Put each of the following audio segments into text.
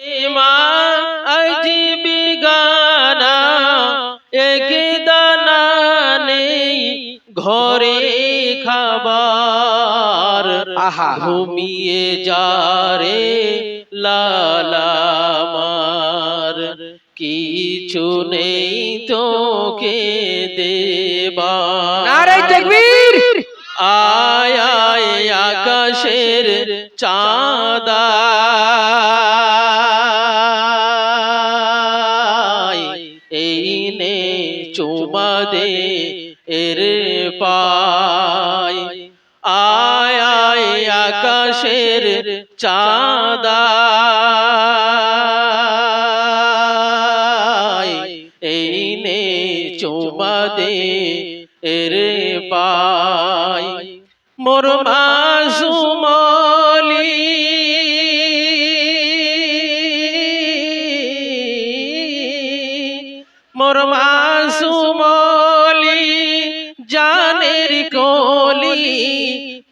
মা আজীব গানা এক দানা নেই ঘরে খাবার। আহা। ঘুমিয়ে যা রে লালামার কিছু নেই তোকে দেবা তাকবীর। আয় আয় আকাশের চাঁদা এর পায় আয় আয় আকাশের চাঁদা। এই নে চুমা দে এর পাই। মোর মাসুমলি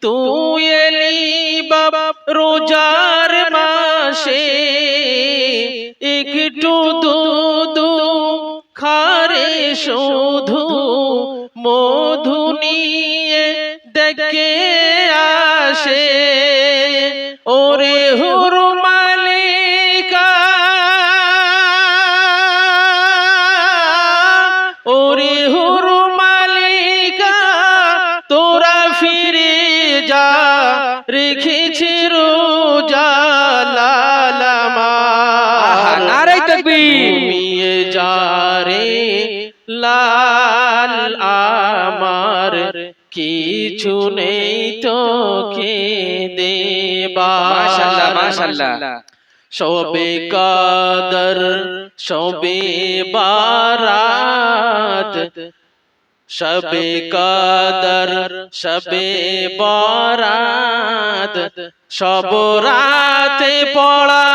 তুই এলি বাবা রোজার মাসে একটু দুধ খারে শোধু মধু নিয়ে দেখে আসে। ওরে যা রে লাল আমার কিছু নেই তোকে দেবা মাশাআল্লাহ মাশাআল্লাহ। শোবে কাদর শোবে বারাত। শবে কাদর শবে বারাত। সব রাতে পড়া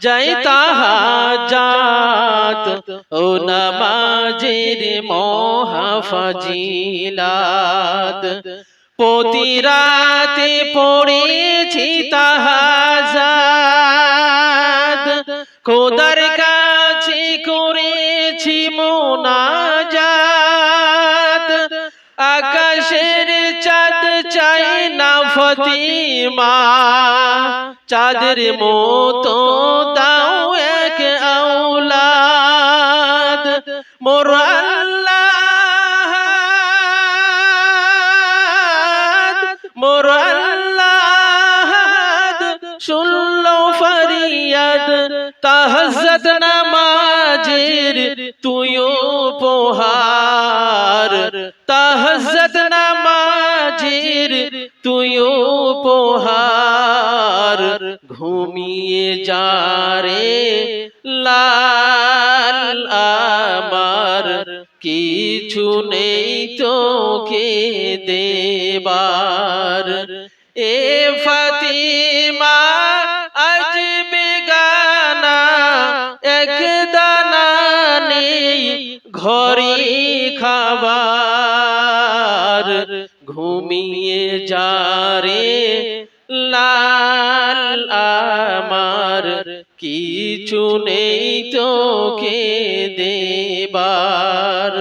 যাই তাহাজাত ও নামাজের মহাফজিলাত। প্রতি রাতে পড়েছি তাহাজাত খোদার ফতিমা চাঁদের মতো দাও এক আউলাদ মোর আল্লাহ মোর আল্লাহ শুনল ফরিয়াদ নামাজের তুইও পোহার লাল আমার কিছু নেই তোকে দেবার। এ ফাতিমা আজ বেগানা, এক দানা নেই ঘরে খাবার। ঘুমিয়ে যা আর কিছু নেই তোকে দেবার।